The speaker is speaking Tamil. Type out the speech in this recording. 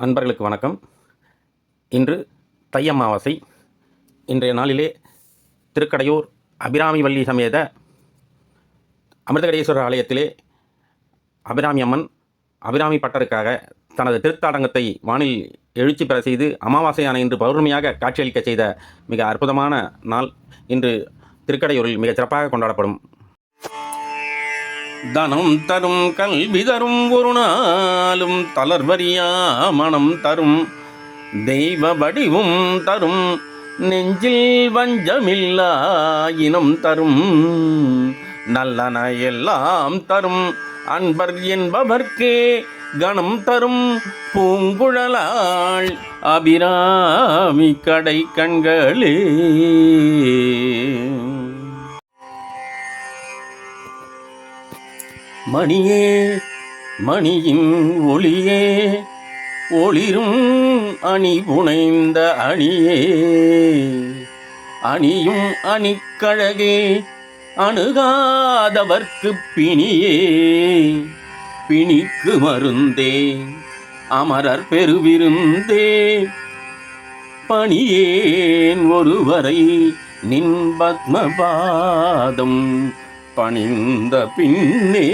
அன்பர்களுக்கு வணக்கம். இன்று தை அமாவாசை. இன்றைய நாளிலே திருக்கடையூர் அபிராமி வள்ளி சமேத அமிர்தகடேஸ்வரர் ஆலயத்திலே அபிராமி அம்மன் அபிராமி பட்டருக்காக தனது திருத்தாடங்கத்தை வானில் எழுச்சி பெற செய்து அமாவாசையான இன்று பௌர்ணமியாக காட்சியளிக்க செய்த மிக அற்புதமான நாள். இன்று திருக்கடையூரில் மிகச் சிறப்பாக கொண்டாடப்படும் தனம் தரும் கல்வி தரும் ஒரு நாளும் தளர்வரியா மனம் தரும். தெய்வ வடிவும் தரும் நெஞ்சில் வஞ்சமில்லா இனம் தரும். நல்லன எல்லாம் தரும் அன்பர் என்பவர்க்கே கணம் தரும். பூங்குழலாள் அபிராமி கடை கண்களே மணியே மணியின் ஒளியே ஒளிரும் அணி புனைந்த அணியே. அணியும் அணிக்கழகே அணுகாதவர்க்கு பிணியே. பிணிக்கு மருந்தே அமரர் பெருவிருந்தே. பணியேன் ஒருவரை நின் பத்மபாதம் பணிந்த பின்னே